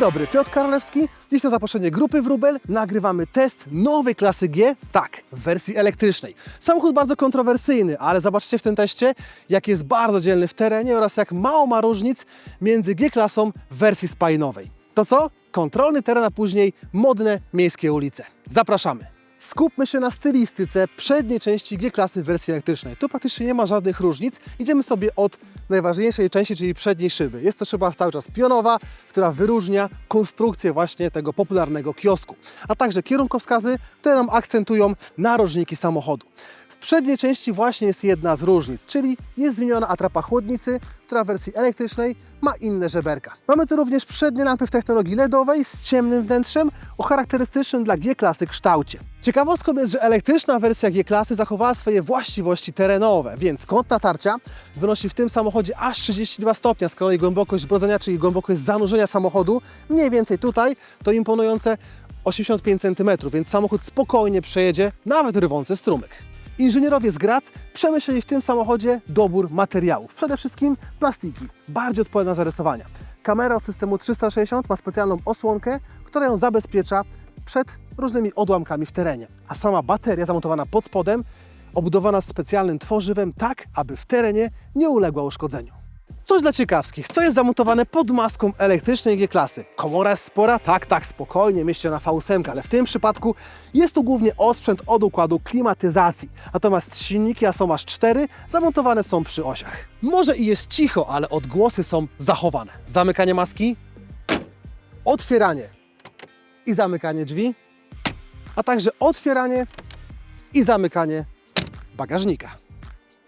dobry, Piotr Karolewski. Dziś na zaproszenie grupy Wróbel nagrywamy test nowej klasy G, tak, w wersji elektrycznej. Samochód bardzo kontrowersyjny, ale zobaczcie w tym teście, jak jest bardzo dzielny w terenie oraz jak mało ma różnic między G-klasą w wersji spalinowej. To co? Kontrolny teren, a później modne miejskie ulice. Zapraszamy. Skupmy się na stylistyce przedniej części G-klasy w wersji elektrycznej. Tu praktycznie nie ma żadnych różnic. Idziemy sobie od najważniejszej części, czyli przedniej szyby. Jest to szyba cały czas pionowa, która wyróżnia konstrukcję właśnie tego popularnego kiosku, a także kierunkowskazy, które nam akcentują narożniki samochodu. Przedniej części właśnie jest jedna z różnic, czyli jest zmieniona atrapa chłodnicy, która w wersji elektrycznej ma inne żeberka. Mamy tu również przednie lampy w technologii LEDowej z ciemnym wnętrzem o charakterystycznym dla G-klasy kształcie. Ciekawostką jest, że elektryczna wersja G-klasy zachowała swoje właściwości terenowe, więc kąt natarcia wynosi w tym samochodzie aż 32 stopnia, z kolei głębokość brodzenia, czyli głębokość zanurzenia samochodu, mniej więcej tutaj to imponujące 85 cm, więc samochód spokojnie przejedzie, nawet rywący strumyk. Inżynierowie z Grac przemyśleli w tym samochodzie dobór materiałów. Przede wszystkim plastiki, bardziej odporne na zarysowania. Kamera od systemu 360 ma specjalną osłonkę, która ją zabezpiecza przed różnymi odłamkami w terenie. A sama bateria zamontowana pod spodem, obudowana specjalnym tworzywem tak, aby w terenie nie uległa uszkodzeniu. Coś dla ciekawskich. Co jest zamontowane pod maską elektrycznej G-klasy? Komora jest spora? Tak, tak, spokojnie, mieści na V8, ale w tym przypadku jest to głównie osprzęt od układu klimatyzacji. Natomiast silniki, a są aż cztery, zamontowane są przy osiach. Może i jest cicho, ale odgłosy są zachowane. Zamykanie maski, otwieranie i zamykanie drzwi, a także otwieranie i zamykanie bagażnika.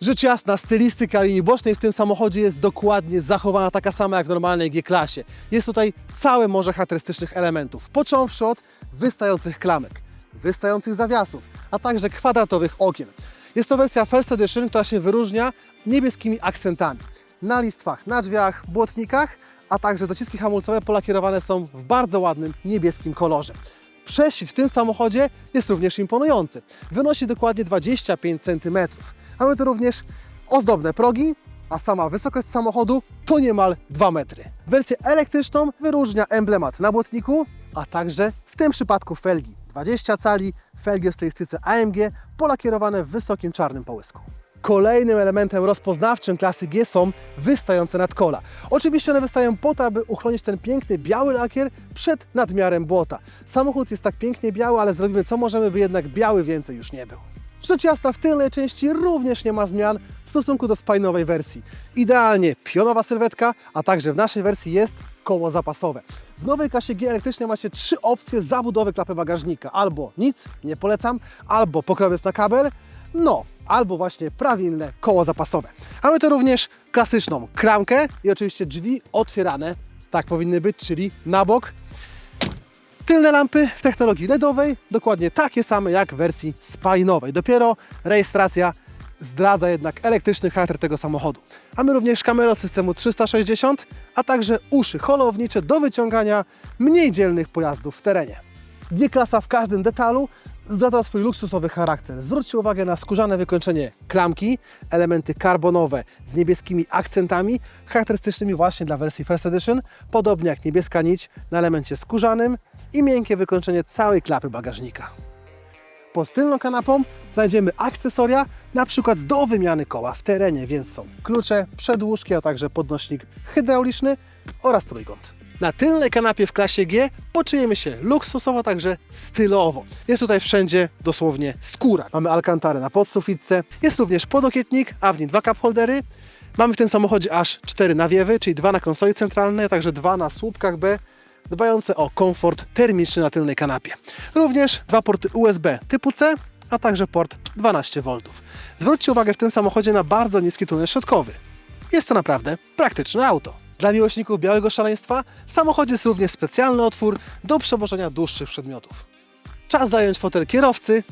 Rzecz jasna, stylistyka linii bocznej w tym samochodzie jest dokładnie zachowana taka sama jak w normalnej G-klasie. Jest tutaj całe morze charakterystycznych elementów, począwszy od wystających klamek, wystających zawiasów, a także kwadratowych okien. Jest to wersja First Edition, która się wyróżnia niebieskimi akcentami. Na listwach, na drzwiach, błotnikach, a także zaciski hamulcowe polakierowane są w bardzo ładnym niebieskim kolorze. Prześwit w tym samochodzie jest również imponujący. Wynosi dokładnie 25 cm. Mamy tu również ozdobne progi, a sama wysokość samochodu to niemal 2 metry. Wersję elektryczną wyróżnia emblemat na błotniku, a także w tym przypadku felgi. 20 cali, felgi o stylistyce AMG, polakierowane w wysokim czarnym połysku. Kolejnym elementem rozpoznawczym klasy G są wystające nadkola. Oczywiście one wystają po to, aby uchronić ten piękny biały lakier przed nadmiarem błota. Samochód jest tak pięknie biały, ale zrobimy co możemy, by jednak biały więcej już nie był. Rzecz jasna, w tylnej części również nie ma zmian w stosunku do spalinowej wersji. Idealnie pionowa sylwetka, a także w naszej wersji jest koło zapasowe. W nowej klasie G elektrycznej macie trzy opcje zabudowy klapy bagażnika. Albo nic, nie polecam, albo pokrowiec na kabel, no, albo właśnie prawilne koło zapasowe. Mamy tu również klasyczną klamkę i oczywiście drzwi otwierane, tak powinny być, czyli na bok. Tylne lampy w technologii LEDowej, dokładnie takie same jak w wersji spalinowej. Dopiero rejestracja zdradza jednak elektryczny charakter tego samochodu. Mamy również kamerę systemu 360, a także uszy holownicze do wyciągania mniej dzielnych pojazdów w terenie. G-klasa w każdym detalu zdradza swój luksusowy charakter. Zwróćcie uwagę na skórzane wykończenie klamki, elementy karbonowe z niebieskimi akcentami, charakterystycznymi właśnie dla wersji First Edition, podobnie jak niebieska nić na elemencie skórzanym i miękkie wykończenie całej klapy bagażnika. Pod tylną kanapą znajdziemy akcesoria, na przykład do wymiany koła w terenie, więc są klucze, przedłużki, a także podnośnik hydrauliczny oraz trójkąt. Na tylnej kanapie w klasie G poczujemy się luksusowo, także stylowo. Jest tutaj wszędzie dosłownie skóra. Mamy alkantarę na podsufitce, jest również podokietnik, a w nim dwa cup holdery. Mamy w tym samochodzie aż cztery nawiewy, czyli dwa na konsoli centralnej, a także dwa na słupkach B, dbające o komfort termiczny na tylnej kanapie. Również dwa porty USB typu C, a także port 12V. Zwróćcie uwagę w tym samochodzie na bardzo niski tunel środkowy. Jest to naprawdę praktyczne auto. Dla miłośników białego szaleństwa w samochodzie jest również specjalny otwór do przewożenia dłuższych przedmiotów. Czas zająć fotel kierowcy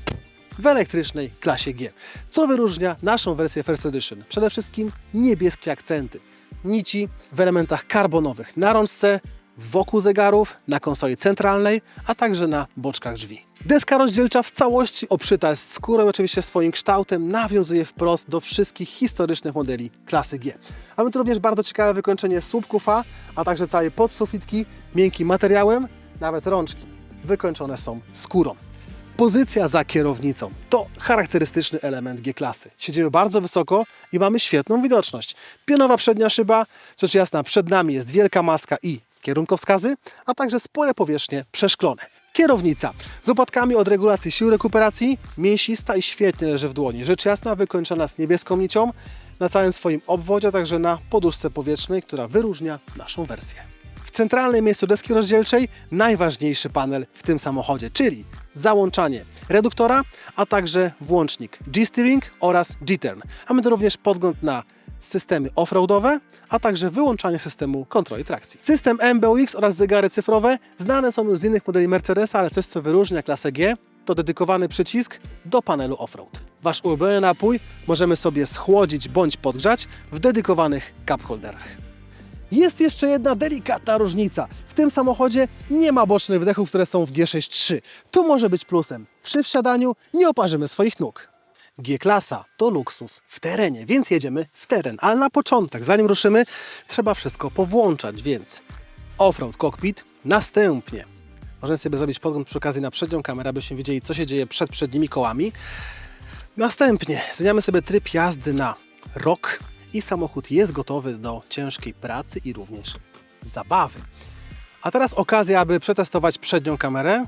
w elektrycznej klasie G. Co wyróżnia naszą wersję First Edition? Przede wszystkim niebieskie akcenty. Nici w elementach karbonowych na rączce, wokół zegarów, na konsoli centralnej, a także na boczkach drzwi. Deska rozdzielcza w całości obszyta jest skórą, oczywiście swoim kształtem, nawiązuje wprost do wszystkich historycznych modeli klasy G. Mamy tu również bardzo ciekawe wykończenie słupków A, a także całej podsufitki miękkim materiałem, nawet rączki wykończone są skórą. Pozycja za kierownicą to charakterystyczny element G-klasy. Siedzimy bardzo wysoko i mamy świetną widoczność. Pionowa przednia szyba, rzecz jasna, przed nami jest wielka maska i kierunkowskazy, a także spore powierzchnie przeszklone. Kierownica z opadkami od regulacji sił rekuperacji, mięsista i świetnie leży w dłoni. Rzecz jasna, wykończona z niebieską nicią na całym swoim obwodzie, a także na poduszce powietrznej, która wyróżnia naszą wersję. W centralnym miejscu deski rozdzielczej najważniejszy panel w tym samochodzie, czyli załączanie reduktora, a także włącznik G-Steering oraz G-Turn. Mamy tu również podgląd na systemy offroadowe, a także wyłączanie systemu kontroli trakcji. System MBUX oraz zegary cyfrowe znane są już z innych modeli Mercedesa, ale coś co wyróżnia klasę G to dedykowany przycisk do panelu offroad. Wasz ulubiony napój możemy sobie schłodzić bądź podgrzać w dedykowanych cup holderach. Jest jeszcze jedna delikatna różnica. W tym samochodzie nie ma bocznych wdechów, które są w G6.3. To może być plusem. Przy wsiadaniu nie oparzymy swoich nóg. G-klasa to luksus w terenie, więc jedziemy w teren. Ale na początek, zanim ruszymy, trzeba wszystko powłączać, więc offroad cockpit, następnie możemy sobie zrobić podgląd przy okazji na przednią kamerę, abyśmy wiedzieli, co się dzieje przed przednimi kołami. Następnie zmieniamy sobie tryb jazdy na rok i samochód jest gotowy do ciężkiej pracy i również zabawy. A teraz okazja, aby przetestować przednią kamerę.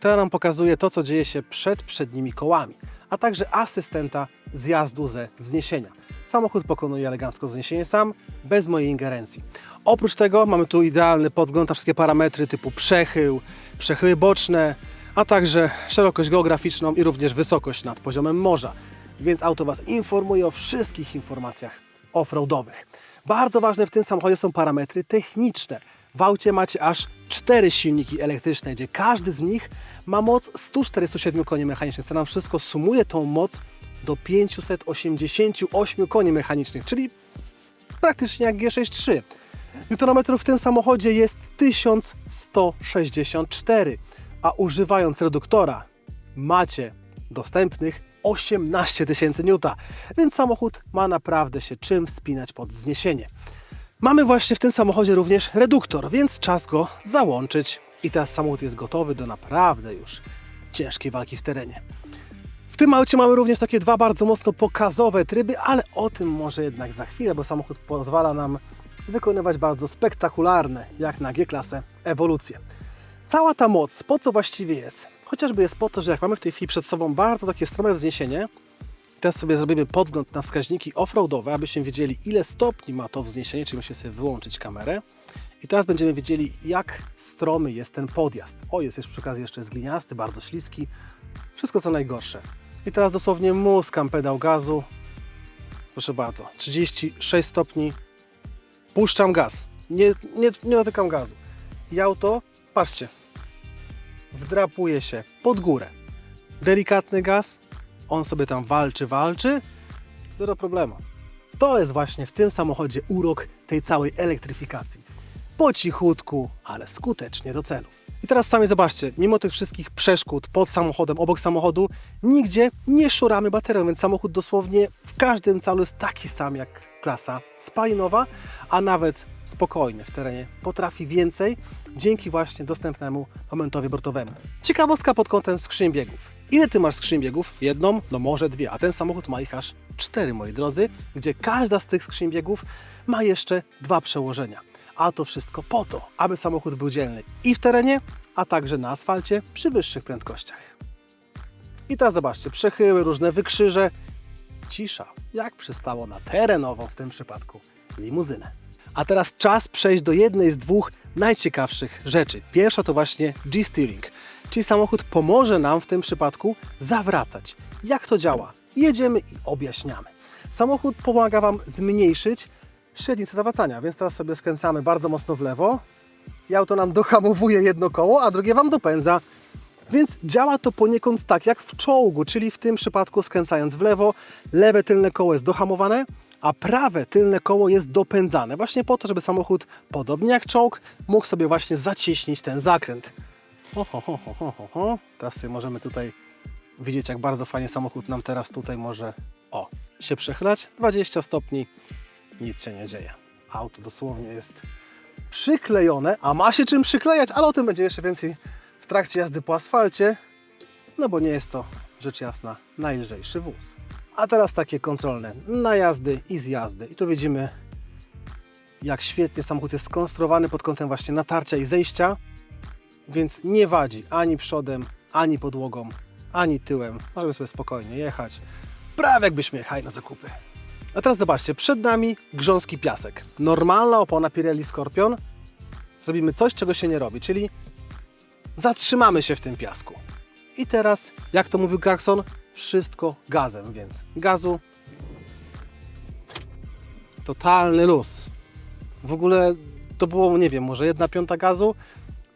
To nam pokazuje to, co dzieje się przed przednimi kołami, a także asystenta zjazdu ze wzniesienia. Samochód pokonuje elegancko wzniesienie sam, bez mojej ingerencji. Oprócz tego mamy tu idealny podgląd na wszystkie parametry typu przechył, przechyły boczne, a także szerokość geograficzną i również wysokość nad poziomem morza. Więc auto Was informuje o wszystkich informacjach offroadowych. Bardzo ważne w tym samochodzie są parametry techniczne. W aucie macie aż cztery silniki elektryczne, gdzie każdy z nich ma moc 147 koni mechanicznych, co nam wszystko sumuje tą moc do 588 koni mechanicznych, czyli praktycznie jak G63. Newtonometrów w tym samochodzie jest 1164, a używając reduktora macie dostępnych 18 tysięcy newta, więc samochód ma naprawdę się czym wspinać pod wzniesienie. Mamy właśnie w tym samochodzie również reduktor, więc czas go załączyć. I teraz samochód jest gotowy do naprawdę już ciężkiej walki w terenie. W tym aucie mamy również takie dwa bardzo mocno pokazowe tryby, ale o tym może jednak za chwilę, bo samochód pozwala nam wykonywać bardzo spektakularne, jak na G-klasę, ewolucje. Cała ta moc, po co właściwie jest? Chociażby jest po to, że jak mamy w tej chwili przed sobą bardzo takie strome wzniesienie, teraz sobie zrobimy podgląd na wskaźniki offroadowe, abyśmy wiedzieli ile stopni ma to wzniesienie, czyli musimy sobie wyłączyć kamerę. I teraz będziemy wiedzieli jak stromy jest ten podjazd. O, jest jeszcze przy okazji jeszcze jest gliniasty, bardzo śliski. Wszystko co najgorsze. I teraz dosłownie muskam pedał gazu. Proszę bardzo, 36 stopni. Puszczam gaz. Nie, nie, nie dotykam gazu. I auto, patrzcie, wdrapuje się pod górę. Delikatny gaz, on sobie tam walczy, walczy, zero problemu. To jest właśnie w tym samochodzie urok tej całej elektryfikacji. Po cichutku, ale skutecznie do celu. I teraz sami zobaczcie, mimo tych wszystkich przeszkód pod samochodem, obok samochodu, nigdzie nie szuramy baterią, więc samochód dosłownie w każdym calu jest taki sam jak klasa spalinowa, a nawet spokojnie w terenie potrafi więcej dzięki właśnie dostępnemu momentowi obrotowemu. Ciekawostka pod kątem skrzyń biegów. Ile ty masz skrzyń biegów? Jedną, no może dwie, a ten samochód ma ich aż cztery, moi drodzy, gdzie każda z tych skrzyń biegów ma jeszcze dwa przełożenia. A to wszystko po to, aby samochód był dzielny i w terenie, a także na asfalcie przy wyższych prędkościach. I teraz zobaczcie, przechyły, różne wykrzyże. Cisza, jak przystało na terenową w tym przypadku limuzynę. A teraz czas przejść do jednej z dwóch najciekawszych rzeczy. Pierwsza to właśnie G-Steering, czyli samochód pomoże nam w tym przypadku zawracać. Jak to działa? Jedziemy i objaśniamy. Samochód pomaga Wam zmniejszyć średnicę zawracania, więc teraz sobie skręcamy bardzo mocno w lewo i auto nam dohamowuje jedno koło, a drugie Wam dopędza. Więc działa to poniekąd tak jak w czołgu, czyli w tym przypadku skręcając w lewo, lewe tylne koło jest dohamowane, a prawe tylne koło jest dopędzane. Właśnie po to, żeby samochód, podobnie jak czołg, mógł sobie właśnie zacieśnić ten zakręt. Ho, ho, ho, ho, ho, ho. Teraz sobie możemy tutaj widzieć, jak bardzo fajnie samochód nam teraz tutaj może, o, się przechylać. 20 stopni, nic się nie dzieje. Auto dosłownie jest przyklejone, a ma się czym przyklejać, ale o tym będzie jeszcze więcej w trakcie jazdy po asfalcie, no bo nie jest to rzecz jasna najlżejszy wóz. A teraz takie kontrolne najazdy i zjazdy. I tu widzimy, jak świetnie samochód jest skonstruowany pod kątem właśnie natarcia i zejścia, więc nie wadzi ani przodem, ani podłogą, ani tyłem. Możemy sobie spokojnie jechać, prawie jakbyśmy jechali na zakupy. A teraz zobaczcie, przed nami grząski piasek. Normalna opona Pirelli Scorpion. Zrobimy coś, czego się nie robi, czyli zatrzymamy się w tym piasku. I teraz, jak to mówił Clarkson, wszystko gazem, więc gazu. Totalny luz. W ogóle to było, nie wiem, może jedna piąta gazu.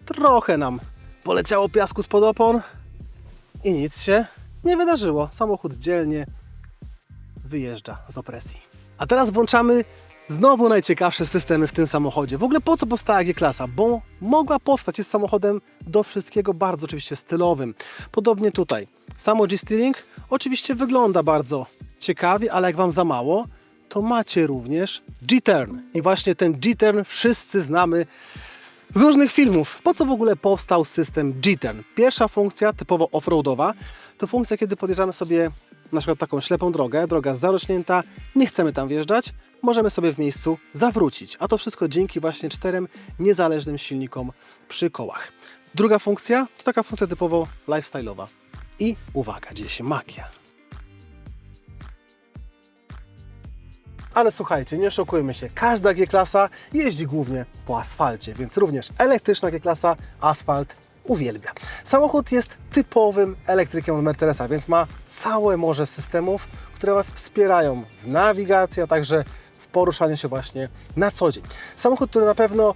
Trochę nam poleciało piasku spod opon i nic się nie wydarzyło. Samochód dzielnie wyjeżdża z opresji. A teraz włączamy znowu najciekawsze systemy w tym samochodzie. W ogóle po co powstała G-klasa? Bo mogła powstać, jest samochodem do wszystkiego bardzo oczywiście stylowym. Podobnie tutaj. Samo G-Steering oczywiście wygląda bardzo ciekawie, ale jak Wam za mało, to macie również G-Turn. I właśnie ten G-Turn wszyscy znamy z różnych filmów. Po co w ogóle powstał system G-Turn? Pierwsza funkcja, typowo offroadowa, to funkcja, kiedy podjeżdżamy sobie na przykład taką ślepą drogę, droga zarośnięta, nie chcemy tam wjeżdżać, możemy sobie w miejscu zawrócić. A to wszystko dzięki właśnie czterem niezależnym silnikom przy kołach. Druga funkcja to taka funkcja typowo lifestyle'owa. I uwaga, dzieje się magia. Ale słuchajcie, nie oszukujmy się, każda G-klasa jeździ głównie po asfalcie, więc również elektryczna G-klasa asfalt uwielbia. Samochód jest typowym elektrykiem od Mercedesa, więc ma całe morze systemów, które Was wspierają w nawigacji, a także w poruszaniu się właśnie na co dzień. Samochód, który na pewno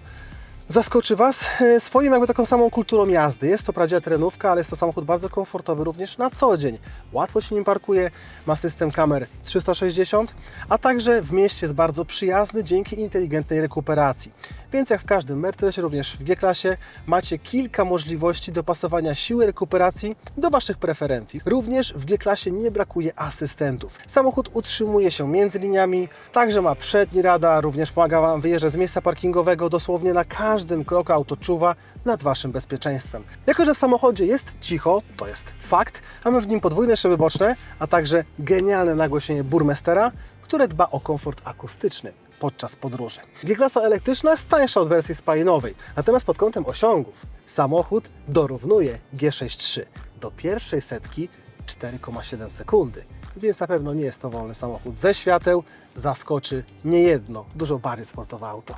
zaskoczy Was e, swoim jakby taką samą kulturą jazdy. Jest to prawdziwa terenówka, ale jest to samochód bardzo komfortowy również na co dzień. Łatwo się nim parkuje, ma system kamer 360, a także w mieście jest bardzo przyjazny dzięki inteligentnej rekuperacji. Więc jak w każdym Mercedesie, również w G-klasie macie kilka możliwości dopasowania siły rekuperacji do Waszych preferencji. Również w G-klasie nie brakuje asystentów. Samochód utrzymuje się między liniami, także ma przedni radar, również pomaga Wam wyjeżdżać z miejsca parkingowego dosłownie na każdym kroku auto czuwa nad Waszym bezpieczeństwem. Jako, że w samochodzie jest cicho, to jest fakt, mamy w nim podwójne szyby boczne, a także genialne nagłośnienie Burmestera, które dba o komfort akustyczny podczas podróży. G-klasa elektryczna jest tańsza od wersji spalinowej, natomiast pod kątem osiągów samochód dorównuje G63 do pierwszej setki 4,7 sekundy. Więc na pewno nie jest to wolny samochód ze świateł, zaskoczy niejedno dużo bardziej sportowe auto.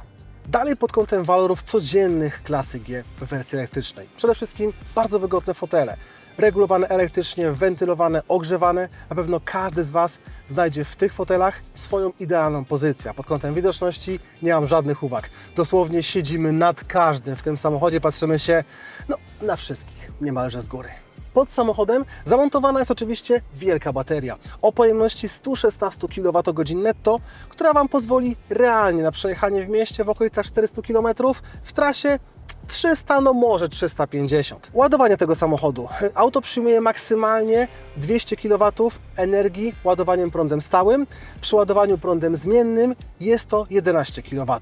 Dalej pod kątem walorów codziennych klasy G w wersji elektrycznej. Przede wszystkim bardzo wygodne fotele, regulowane elektrycznie, wentylowane, ogrzewane. Na pewno każdy z Was znajdzie w tych fotelach swoją idealną pozycję. Pod kątem widoczności nie mam żadnych uwag. Dosłownie siedzimy nad każdym w tym samochodzie, patrzymy się no, na wszystkich niemalże z góry. Pod samochodem zamontowana jest oczywiście wielka bateria o pojemności 116 kWh netto, która Wam pozwoli realnie na przejechanie w mieście w okolicach 400 km, w trasie 300, no może 350. Ładowanie tego samochodu. Auto przyjmuje maksymalnie 200 kW energii ładowaniem prądem stałym. Przy ładowaniu prądem zmiennym jest to 11 kW.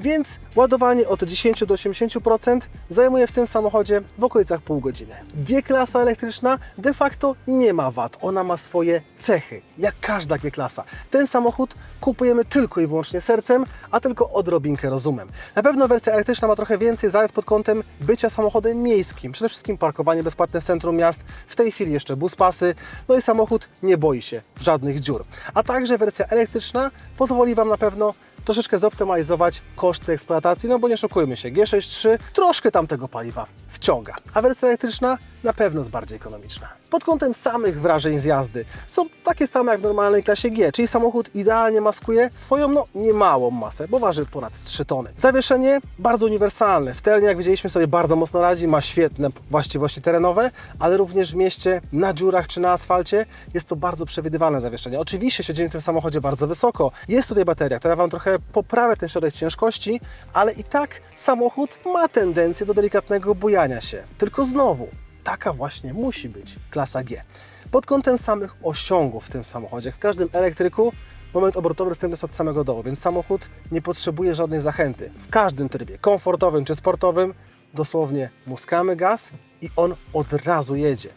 Więc ładowanie od 10 do 80% zajmuje w tym samochodzie w okolicach pół godziny. G-klasa elektryczna de facto nie ma wad. Ona ma swoje cechy, jak każda G-klasa. Ten samochód kupujemy tylko i wyłącznie sercem, a tylko odrobinkę rozumem. Na pewno wersja elektryczna ma trochę więcej zalet pod kątem bycia samochodem miejskim. Przede wszystkim parkowanie bezpłatne w centrum miast, w tej chwili jeszcze buspasy, no i samochód nie boi się żadnych dziur. A także wersja elektryczna pozwoli Wam na pewno troszeczkę zoptymalizować koszty eksploatacji, no bo nie oszukujmy się, G63 troszkę tam tego paliwa wciąga, a wersja elektryczna na pewno jest bardziej ekonomiczna. Pod kątem samych wrażeń z jazdy są takie same jak w normalnej klasie G, czyli samochód idealnie maskuje swoją no niemałą masę, bo waży ponad 3 tony. Zawieszenie bardzo uniwersalne. W terenie, jak widzieliśmy sobie, bardzo mocno radzi, ma świetne właściwości terenowe, ale również w mieście, na dziurach czy na asfalcie jest to bardzo przewidywalne zawieszenie. Oczywiście siedzimy w tym samochodzie bardzo wysoko. Jest tutaj bateria, która Wam trochę poprawia ten środek ciężkości, ale i tak samochód ma tendencję do delikatnego bujania się. Tylko znowu, taka właśnie musi być klasa G. Pod kątem samych osiągów w tym samochodzie, jak w każdym elektryku, moment obrotowy jest od samego dołu, więc samochód nie potrzebuje żadnej zachęty. W każdym trybie, komfortowym czy sportowym, dosłownie muskamy gaz i on od razu jedzie.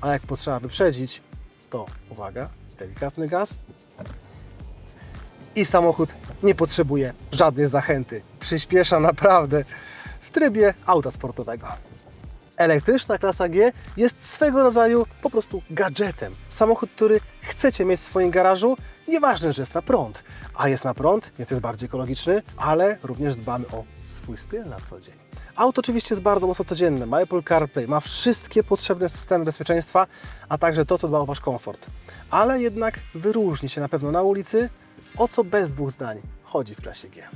A jak potrzeba wyprzedzić, to uwaga, delikatny gaz i samochód nie potrzebuje żadnej zachęty. Przyspiesza naprawdę w trybie auta sportowego. Elektryczna klasa G jest swego rodzaju po prostu gadżetem. Samochód, który chcecie mieć w swoim garażu, nieważne, że jest na prąd. A jest na prąd, więc jest bardziej ekologiczny, ale również dbamy o swój styl na co dzień. Auto oczywiście jest bardzo mocno codzienne. Ma Apple CarPlay, ma wszystkie potrzebne systemy bezpieczeństwa, a także to, co dba o Wasz komfort. Ale jednak wyróżni się na pewno na ulicy, o co bez dwóch zdań chodzi w klasie G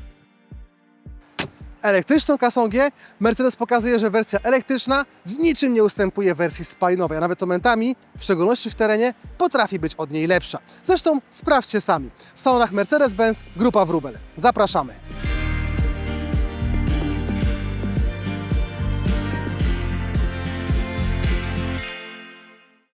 elektryczną klasą G Mercedes pokazuje, że wersja elektryczna w niczym nie ustępuje wersji spalinowej, a nawet momentami, w szczególności w terenie, potrafi być od niej lepsza. Zresztą sprawdźcie sami. W salonach Mercedes-Benz Grupa Wrubel. Zapraszamy.